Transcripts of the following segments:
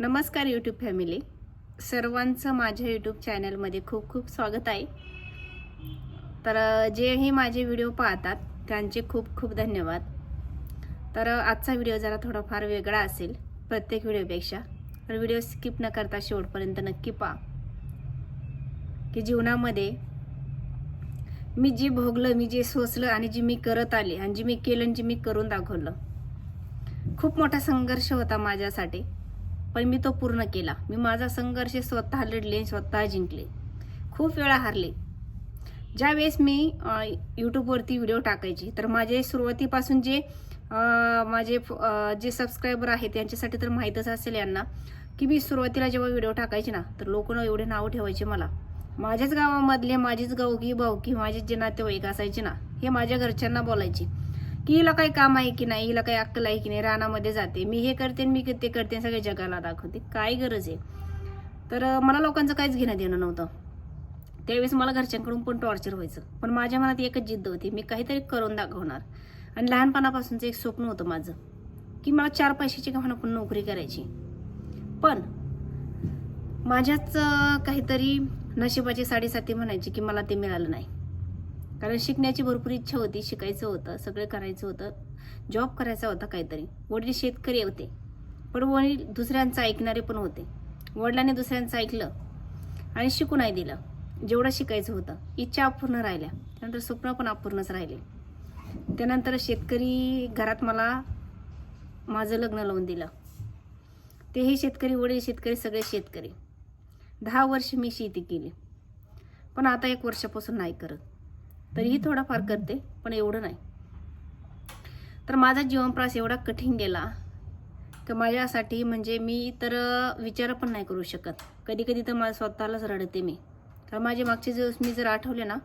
नमस्कार YouTube family सर्वांचं माझ्या यूट्यूब चॅनलमध्ये खूप खूप स्वागत आहे. तर जेही माझे व्हिडिओ पाहतात त्यांचे खूप खूप धन्यवाद. तर आजचा व्हिडिओ जरा थोडाफार वेगळा असेल प्रत्येक व्हिडिओपेक्षा तर व्हिडिओ स्किप न करता शेवटपर्यंत नक्की पहा. की जीवनामध्ये मी जे भोगलं मी जे सोचलं आणि जे मी करत आले आणि जी मी केलं आणि जी मी करून दाखवलं खूप मोठा संघर्ष होता माझ्यासाठी. पण मी तो पूर्ण केला. मी माझा संघर्ष स्वतः लढले स्वतः जिंकले. खूप वेळा हारले. ज्यावेळेस मी यूट्यूबवरती व्हिडिओ टाकायची तर माझे सुरुवातीपासून जे माझे जे सबस्क्रायबर आहेत त्यांच्यासाठी तर माहीतच असेल यांना की मी सुरुवातीला जेव्हा व्हिडिओ टाकायची ना तर लोक एवढे नाव ठेवायचे मला. माझ्याच गावामधले माझीच गावकी भावकी माझे जे नातेवाईक असायचे ना हे माझ्या घरच्यांना बोलायचे. की हिला काही काम आहे की नाही हिला काही अक्कल आहे की नाही रानामध्ये जाते. मी हे करते आणि मी ते करते सगळ्या जगाला दाखवते. काय गरज आहे? तर मला लोकांचं काहीच घेणं देणं नव्हतं. त्यावेळेस मला घरच्यांकडून पण टॉर्चर व्हायचं. पण माझ्या मनात एकच जिद्द होती मी काहीतरी करून दाखवणार. आणि लहानपणापासूनचं एक स्वप्न होतं माझं की मला चार पैशाची गव्हाणं पण नोकरी करायची. पण माझ्याच काहीतरी नशिबाची साडेसाती म्हणायची की मला ते मिळालं नाही. कारण शिकण्याची भरपूर इच्छा होती शिकायचं होतं सगळं करायचं होतं जॉब करायचा होता काहीतरी. वडील शेतकरी होते पण वडील दुसऱ्यांचं ऐकणारे पण होते. वडिलांनी दुसऱ्यांचं ऐकलं आणि शिकू नाही दिलं. जेवढं शिकायचं होतं इच्छा अपूर्ण राहिल्या. त्यानंतर स्वप्न पण अपूर्णच राहिले. त्यानंतर शेतकरी घरात मला माझं लग्न लावून दिलं. तेही शेतकरी वडील शेतकरी सगळे शेतकरी. दहा वर्ष मी शेती केली. पण आता एक वर्षापासून नाही करत. तरीही थोडाफार करते पण एवढं नाही. तर माझा जीवनप्रवास एवढा कठीण गेला तर माझ्यासाठी म्हणजे मी तर विचार पण नाही करू शकत. कधी कधी तर मला स्वतःलाच रडते मी. तर माझे मागचे दिवस मी जर आठवले ना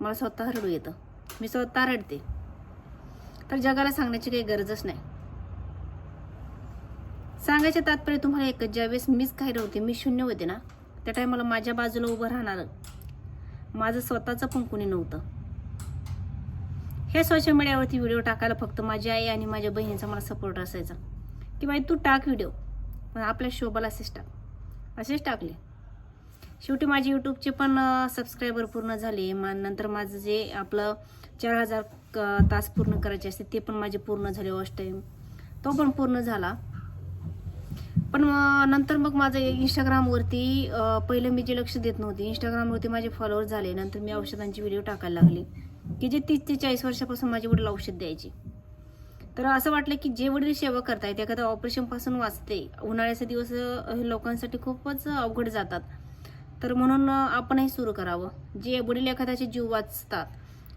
मला स्वतः रडू येतं. मी स्वतः रडते. तर जगाला सांगण्याची काही गरजच नाही. सांगायचे तात्पर्य तुम्हाला एकच ज्यावेळेस मीच काही होते मी शून्य होते ना त्या टायमाला माझ्या बाजूला उभं राहणार माझं स्वतःचं पण कुणी नव्हतं. हे सोशल मीडियावरती व्हिडिओ टाकायला फक्त माझी आई आणि माझ्या बहिणीचा मला सपोर्ट असायचा. की बाई तू टाक व्हिडिओ पण आपल्या शोभाला असेच टाक. असेच टाकले. शेवटी माझे यूट्यूबचे पण सबस्क्रायबर पूर्ण झाले. मा नंतर माझं जे आपलं चार हजार तास पूर्ण करायचे असते ते पण माझे पूर्ण झाले वॉच टाईम तो पण पूर्ण झाला. पण नंतर मग माझं इंस्टाग्रामवरती पहिलं मी जे लक्ष देत नव्हते इंस्टाग्रामवरती माझे फॉलोअर झाले. नंतर मी औषधांची व्हिडिओ टाकायला लागली. की जे तीस ते चाळीस वर्षापासून माझे वडील औषध द्यायचे. तर असं वाटलं की जे वडील सेवा करतायत एखाद्या ऑपरेशनपासून वाचते उन्हाळ्याचे दिवस हे लोकांसाठी खूपच अवघड जातात. तर म्हणून आपणही सुरू करावं. जे वडील एखाद्याचे जीव वाचतात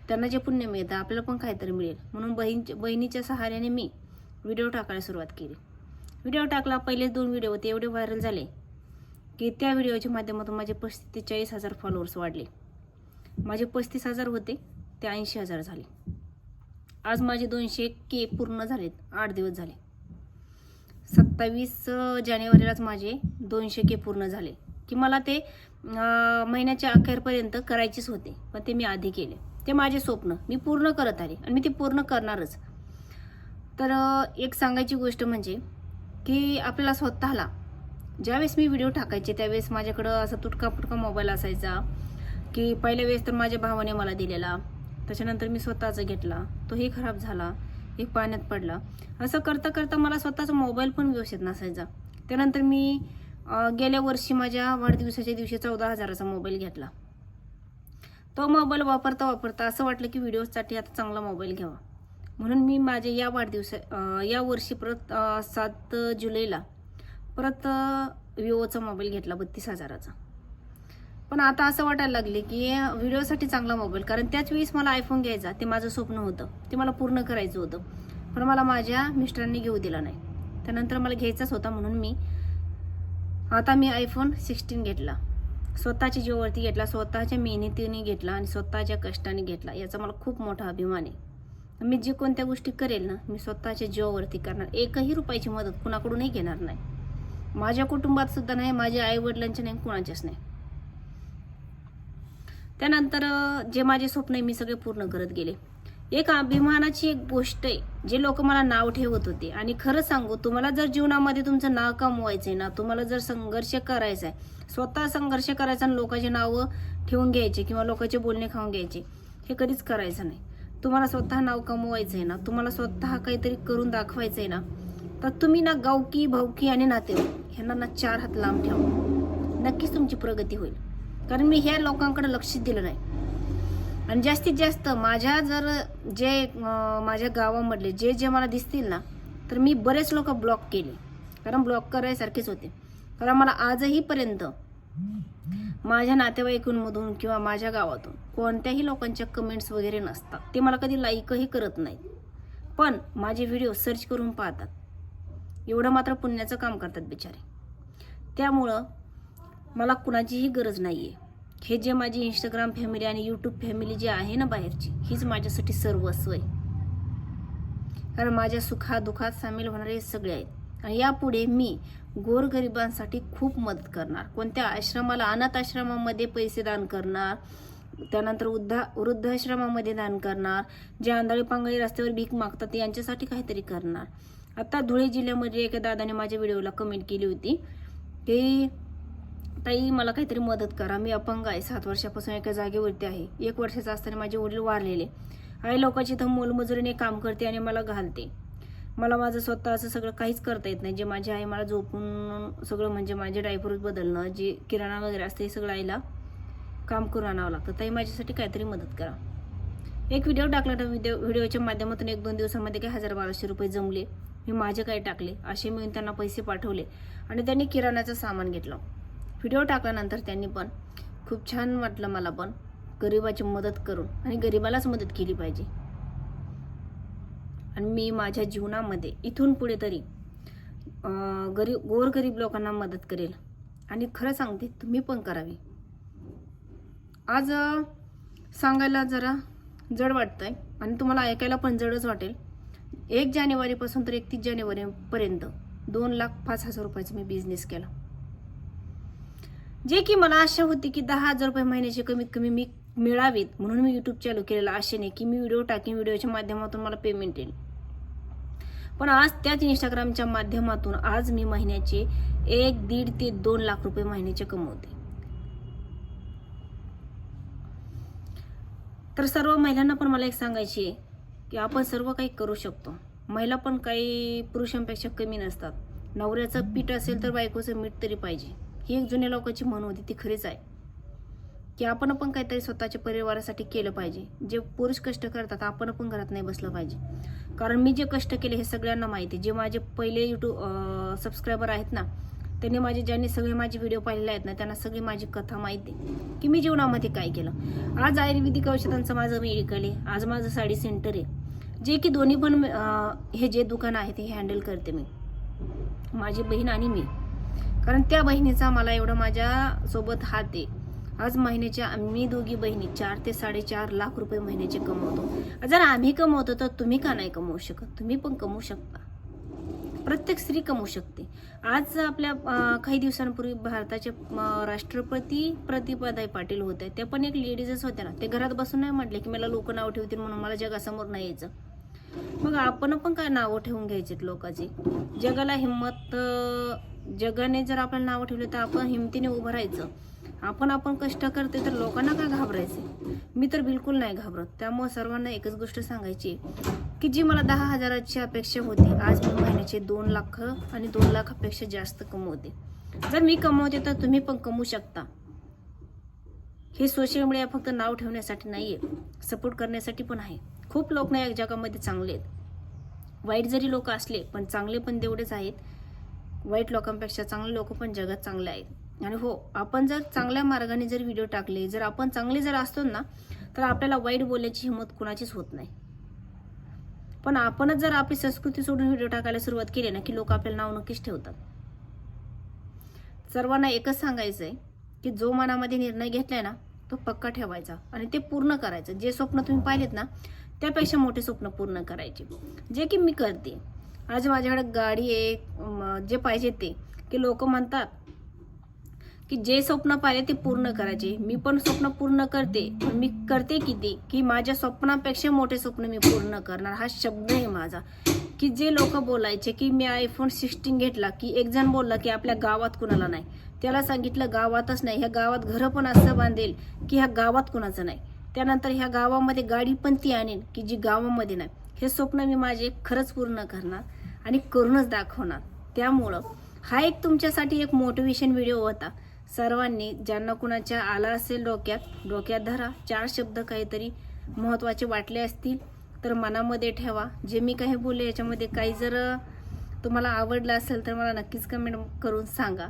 त्यांना जे पुण्य मिळतं आपल्याला पण काहीतरी मिळेल. म्हणून बहीण बहिणीच्या सहाऱ्याने मी व्हिडिओ टाकायला सुरुवात केली. व्हिडिओ टाकला पहिलेच दोन व्हिडिओ होते एवढे व्हायरल झाले की त्या व्हिडिओच्या माध्यमातून माझे पस्तीस ते चाळीस हजार फॉलोअर्स वाढले. माझे पस्तीस हजार होते. ते ऐंशी हजार झाले. आज माझे दोनशे के पूर्ण झालेत आठ दिवस झाले. सत्तावीस जानेवारीलाच माझे दोनशे के पूर्ण झाले. की मला ते महिन्याच्या अखेरपर्यंत करायचेच होते पण ते मी आधी केले. ते माझे स्वप्न मी पूर्ण करत आले आणि मी ते पूर्ण करणारच. तर एक सांगायची गोष्ट म्हणजे की आपल्याला स्वतःला ज्यावेळेस मी व्हिडिओ टाकायचे त्यावेळेस माझ्याकडं असा तुटका फुटका मोबाईल असायचा की पहिल्या वेळेस तर माझ्या भावाने मला दिलेला त्याच्यानंतर मी स्वतःचा घेतला. तोही खराब झाला. एक पाण्यात पडला. असं करता करता मला स्वतःचा मोबाईल पण व्यवस्थित नसायचा. त्यानंतर मी गेल्या वर्षी माझ्या वाढदिवसाच्या दिवशी चौदा हजाराचा मोबाईल घेतला. तो मोबाईल वापरता वापरता असं वाटलं की व्हिडिओसाठी आता चांगला मोबाईल घ्यावा. म्हणून मी माझ्या या वाढदिवसा या वर्षी परत सात जुलैला परत विवोचा मोबाईल घेतला बत्तीस हजाराचा. पण आता असं वाटायला लागले की व्हिडिओसाठी चांगला मोबाईल कारण त्याच वेळेस मला आयफोन घ्यायचा ते माझं स्वप्न होतं. ते मला पूर्ण करायचं होतं. पण मला माझ्या मिस्टरांनी घेऊ दिला नाही. त्यानंतर मला घ्यायचाच होता म्हणून मी आता मी आयफोन सिक्स्टीन घेतला. स्वतःच्या जीवावरती घेतला स्वतःच्या मेहनतीने घेतला आणि स्वतःच्या कष्टाने घेतला. याचा मला खूप मोठा अभिमान आहे. मी जे कोणत्या गोष्टी करेल ना मी स्वतःच्या जीवावरती करणार. एकही रुपयाची मदत कुणाकडूनही घेणार नाही. माझ्या कुटुंबात सुद्धा नाही माझ्या आईवडिलांच्या नाही कुणाच्याच नाही. त्यानंतर जे माझे स्वप्न आहे मी सगळे पूर्ण करत गेले. एक अभिमानाची एक गोष्ट आहे जे लोक मला नाव ठेवत होते. आणि खरं सांगू तुम्हाला जर जीवनामध्ये तुमचं नाव कमवायचं आहे ना तुम्हाला जर संघर्ष करायचा आहे स्वतः संघर्ष करायचा आणि लोकांचे नावं ठेवून घ्यायचे किंवा लोकांचे बोलणे खाऊन घ्यायचे हे कधीच करायचं नाही. तुम्हाला स्वतः नाव कमवायचं आहे ना तुम्हाला स्वतः काहीतरी करून दाखवायचं आहे ना तर तुम्ही ना गावकी भावकी आणि नातेवाईक ह्यांना ना चार हात लांब ठेवा. नक्कीच तुमची प्रगती होईल. कारण मी ह्या लोकांकडे लक्ष दिलं नाही. आणि जास्तीत जास्त माझ्या जर जे माझ्या गावामधले जे जे मला दिसतील ना तर मी बरेच लोक ब्लॉक केले. कारण ब्लॉक करायसारखेच होते. कारण मला आजही पर्यंत माझ्या नातेवाईकांमधून किंवा माझ्या गावातून कोणत्याही लोकांच्या कमेंट्स वगैरे नसतात. ते मला कधी लाईकही करत नाहीत. पण माझे व्हिडिओ सर्च करून पाहतात. एवढं मात्र पुण्याचं काम करतात बिचारे. त्यामुळं मला कुणाचीही गरज नाही आहे हे जे माझी इंस्टाग्राम फॅमिली आणि यूट्यूब फॅमिली जी आहे ना बाहेरची हीच माझ्यासाठी सर्वस्व आहे कारण माझ्या सुखादुखात सामील होणारे हे सगळे आहेत. आणि यापुढे मी गोरगरिबांसाठी खूप मदत करणार. कोणत्या आश्रमाला अनाथ आश्रमामध्ये पैसे दान करणार त्यानंतर वृद्धा वृद्धाश्रमामध्ये दान करणार जे आंधळी पांगळी रस्त्यावर भीक मागतात यांच्यासाठी काहीतरी करणार. आता धुळे जिल्ह्यामध्ये एका दादाने माझ्या व्हिडिओला कमेंट केली होती. की ताई मला काहीतरी मदत करा. मी अपंग आहे. सात वर्षापासून एका जागेवरती आहे. एक वर्षाचा असताना माझे वडील वारलेले. आई लोकांची इथं मोलमजुरीने काम करते आणि मला घालते. मला माझं स्वतः असं सगळं काहीच करता येत नाही. जे माझी आई मला झोपून सगळं म्हणजे माझे डायपर बदलणं जे किराणा वगैरे असते हे सगळं आईला काम करून आणावं लागतं. ताई माझ्यासाठी काहीतरी मदत करा. एक व्हिडिओ टाकला तर व्हिडिओ व्हिडिओच्या माध्यमातून एक दोन दिवसामध्ये काही हजार बाराशे रुपये जमले. मी माझे काही टाकले. असे मिळून त्यांना पैसे पाठवले. आणि त्यांनी किराणाचं सामान घेतलं. व्हिडिओ टाकल्यानंतर त्यांनी पण खूप छान वाटलं मला पण. गरिबाची मदत करून आणि गरिबालाच मदत केली पाहिजे. आणि मी माझ्या जीवनामध्ये इथून पुढे तरी गरीब गोरगरीब लोकांना मदत करेल. आणि खरं सांगते तुम्ही पण करावी. आज सांगायला जरा जड वाटतंय आणि तुम्हाला ऐकायला पण जडच वाटेल. एक जानेवारीपासून तर एकतीस जानेवारीपर्यंत दोन लाख पाच हजार रुपयाचा मी बिझनेस केला. जे की मला आशा होती की दहा हजार रुपये महिन्याचे कमीत कमी मी मिळावेत म्हणून मी युट्यूब चालू केलेलं आशेने की मी व्हिडिओ टाकेन व्हिडिओच्या माध्यमातून मला पेमेंट येईल. पण आज त्याच इंस्टाग्रामच्या माध्यमातून आज मी महिन्याचे एक दीड ते दोन लाख रुपये महिन्याचे कमवते. तर सर्व महिलांना पण मला एक सांगायची आहे की आपण सर्व काही करू शकतो. महिला पण काही पुरुषांपेक्षा कमी नसतात. नवऱ्याचं पीठ असेल तर बायकोचं मीठ तरी पाहिजे. ही एक जुन्या लोकांची म्हण होती ती खरीच आहे. की आपण पण काहीतरी स्वतःच्या परिवारासाठी केलं पाहिजे. जे पुरुष कष्ट करतात आपण पण घरात नाही बसलं पाहिजे. कारण मी जे कष्ट केले हे सगळ्यांना माहिती जे माझे पहिले यूट्यूब सबस्क्रायबर आहेत ना त्यांनी माझे ज्यांनी सगळे माझे व्हिडिओ पाहिलेले आहेत ना त्यांना सगळी माझी कथा माहिती आहे. की मी जीवनामध्ये काय केलं? आज आयुर्वेदिक औषधांचं माझं मेडिकल आहे आज माझं साडी सेंटर आहे. जे की दोन्ही पण हे जे दुकान आहे ते हँडल करते मी. माझी बहीण आणि मी. कारण त्या बहिणीचा मला एवढं माझ्यासोबत हात आहे. आज महिन्याच्या आम्ही दोघी बहिणी चार ते साडेचार लाख रुपये महिन्याचे कमवतो. जर आम्ही कमवतो तर तुम्ही का नाही कमवू शकत? तुम्ही पण कमवू शकता. प्रत्येक स्त्री कमवू शकते. आज आपल्या काही दिवसांपूर्वी भारताचे राष्ट्रपती प्रतिभाताई पाटील होते. ते पण एक लेडीजच होत्या ना. ते घरात बसून नाही म्हटले की मला लोक नाव ठेवतील म्हणून मला जगासमोर नाही यायचं. मग आपण पण काय नावं ठेवून घ्यायचेत लोकांची? जगाला हिंमत जगाने जर आपल्याला नावं ठेवलं तर आपण हिमतीने उभं राहायचं. आपण आपण कष्ट करते तर लोकांना का घाबरायचे? मी तर बिलकुल नाही घाबरत. त्यामुळे सर्वांना एकच गोष्ट सांगायची की जी मला दहा हजाराची अपेक्षा होती आज मी महिन्याचे दोन लाख आणि दोन लाखापेक्षा जास्त कमवते. जर मी कमवते तर तुम्ही पण कमवू शकता. हे सोशल मीडिया फक्त नाव ठेवण्यासाठी नाही आहे सपोर्ट करण्यासाठी पण आहे. खूप लोक नाही जगामध्ये चांगले आहेत. वाईट जरी लोक असले पण चांगले पण तेवढेच आहेत. वाईट लोकांपेक्षा चांगले लोक पण जगात चांगले आहेत. आणि हो आपण जर चांगल्या मार्गाने जर व्हिडिओ टाकले जर आपण चांगले जर असतो ना तर आपल्याला वाईट बोलायची हिंमत कुणाचीच होत नाही. पण आपणच जर आपली संस्कृती सोडून व्हिडिओ टाकायला सुरुवात केली ना की लोक आपल्याला नाव नक्कीच ठेवतात. सर्वांना एकच सांगायचंय की जो मनामध्ये निर्णय घेतलाय ना तो पक्का ठेवायचा आणि ते पूर्ण करायचं. जे स्वप्न तुम्ही पाहिलेत ना त्यापेक्षा मोठे स्वप्न पूर्ण करायचे. जे की मी करते. आज माझ्याकडे गाडी आहे जे पाहिजे ते. की लोक म्हणतात की जे स्वप्न पाहिले ते पूर्ण करायचे. मी पण स्वप्न पूर्ण करते. पण मी करते किती? की माझ्या स्वप्नापेक्षा मोठे स्वप्न मी पूर्ण करणार. हा शब्द आहे माझा. की जे लोक बोलायचे की मी आयफोन सिक्स्टीन घेतला की एक जण बोलला की आपल्या गावात कुणाला नाही. त्याला सांगितलं गावातच नाही. ह्या गावात घरं पण असं बांधेल की ह्या गावात कुणाचं नाही. त्यानंतर ह्या गावामध्ये गाडी पण ती आणेन की जी गावामध्ये नाही. हे स्वप्न मी माझे खरंच पूर्ण करणार आणि करूनच दाखवणार. त्यामुळं हा एक तुमच्यासाठी एक मोटिवेशन व्हिडिओ होता. सर्वांनी ज्यांना कुणाच्या आला असेल डोक्यात डोक्यात धरा. चार शब्द काहीतरी महत्त्वाचे वाटले असतील तर मनामध्ये ठेवा. जे मी काही बोलले याच्यामध्ये काही जर तुम्हाला आवडलं असेल तर मला नक्कीच कमेंट करून सांगा.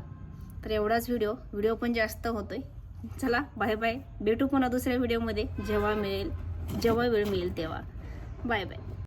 तर एवढाच व्हिडिओ व्हिडिओ पण जास्त होतोय. चला बाय बाय भेटू पुन्हा दुसऱ्या व्हिडिओमध्ये जेव्हा मिळेल जेव्हा वेळ मिळेल तेव्हा. Bye bye